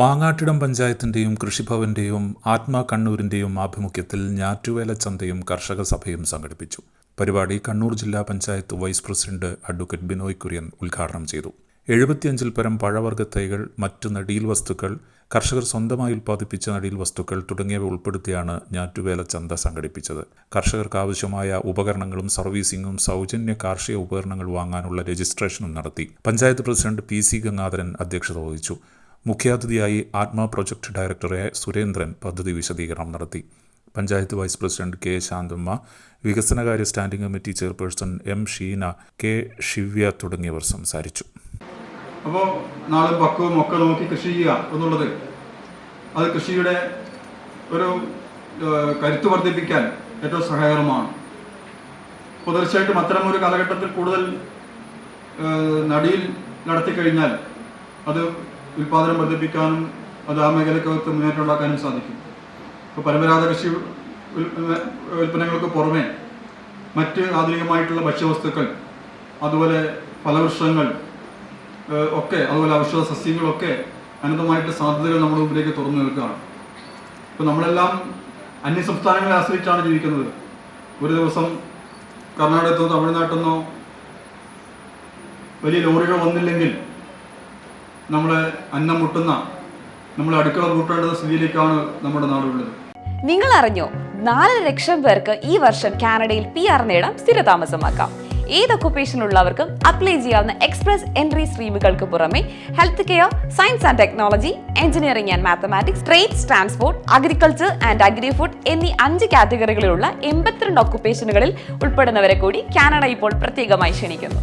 മാങ്ങാട്ടിടം പഞ്ചായത്തിന്റെയും കൃഷിഭവന്റെയും ആത്മാ കണ്ണൂരിന്റെയും ആഭിമുഖ്യത്തിൽ ഞാറ്റുവേല ചന്തയും കർഷക സഭയും സംഘടിപ്പിച്ചു. പരിപാടി കണ്ണൂർ ജില്ലാ panchayat vice president advocate Binoy Kurian ഉദ്ഘാടനം ചെയ്തു. എഴുപത്തിയഞ്ചിൽ പരം പഴവർഗ തൈകൾ മറ്റു നടീൽ വസ്തുക്കൾ കർഷകർ സ്വന്തമായി ഉൽപ്പാദിപ്പിച്ച നടീൽ വസ്തുക്കൾ തുടങ്ങിയവ ഉൾപ്പെടുത്തിയാണ് ഞാറ്റുവേല ചന്ത സംഘടിപ്പിച്ചത്. കർഷകർക്ക് ആവശ്യമായ ഉപകരണങ്ങളും സർവീസിംഗും സൗജന്യ കാർഷിക ഉപകരണങ്ങൾ വാങ്ങാനുള്ള രജിസ്ട്രേഷനും നടത്തി. Panchayat president P C Gangadharan അധ്യക്ഷത വഹിച്ചു. മുഖ്യാതിഥിയായി ആത്മ പ്രൊജക്ട് ഡയറക്ടറെ സുരേന്ദ്രൻ പദ്ധതി വിശദീകരണം നടത്തി. Panchayat vice president K Shanthamma വികസനകാര്യ standing committee chairperson M Sheena K Shivya തുടങ്ങിയവർ സംസാരിച്ചു. അപ്പോൾ നാളും പക്വവും ഒക്കെ നോക്കി കൃഷി ചെയ്യുക എന്നുള്ളത് അത് കൃഷിയുടെ ഒരു കരുത്ത് വർദ്ധിപ്പിക്കാൻ ഏറ്റവും സഹായകരമാണ്. തീർച്ചയായിട്ടും അത്തരം ഒരു കാലഘട്ടത്തിൽ കൂടുതൽ നടിയിൽ നടിയിൽ നടത്തിക്കഴിഞ്ഞാൽ അത് ഉൽപാദനം വർദ്ധിപ്പിക്കാനും അത് ആ മേഖലക്കകത്ത് മുന്നേറ്റം ഉണ്ടാക്കാനും സാധിക്കും. ഇപ്പോൾ പരമ്പരാഗത കൃഷി ഉൽ- ഉൽ- ഉൽപ്പന്നങ്ങൾക്ക് പുറമെ മറ്റ് ആധുനികമായിട്ടുള്ള ഭക്ഷ്യവസ്തുക്കൾ അതുപോലെ ഫലവൃക്ഷങ്ങൾ ഒക്കെ അതുപോലെ ഔഷധ സസ്യങ്ങളൊക്കെ അനന്തമായിട്ട് സാധ്യതകൾ നമ്മുടെ മുമ്പിലേക്ക് തുറന്നു നിൽക്കുകയാണ്. ഇപ്പോൾ നമ്മളെല്ലാം അന്യ സംസ്ഥാനങ്ങളെ ആശ്രയിച്ചാണ് ജീവിക്കുന്നത്. ഒരു ദിവസം കർണാടകത്തോ തമിഴ്നാട്ടിൽ നിന്നോ വലിയ ലോറികൾ വന്നില്ലെങ്കിൽ നമ്മളെ അന്നം മുട്ടുന്ന നമ്മൾ അടുക്കള കൂട്ടേണ്ടുന്ന സ്ഥിതിയിലേക്കാണ് നമ്മുടെ നാടുള്ളത് നിങ്ങൾ അറിഞ്ഞോ നാല് ലക്ഷം പേർക്ക് ഈ വർഷം കാനഡയിൽ പി ആർ നേടാം സ്ഥിരതാമസമാക്കാം. ഏത് ഒക്കുപേഷൻ ഉള്ളവർക്കും അപ്ലൈ ചെയ്യാവുന്ന എക്സ്പ്രസ് എൻട്രി സ്ട്രീമുകൾക്ക് പുറമെ health care science and technology engineering and mathematics trades transport agriculture and agri food എന്നീ അഞ്ച് കാറ്റഗറികളിലുള്ള എൺപത്തിരണ്ട് ഒക്കുപേഷനുകളിൽ ഉൾപ്പെടുന്നവരെ കൂടി കാനഡ ഇപ്പോൾ പ്രത്യേകമായി ക്ഷണിക്കുന്നു.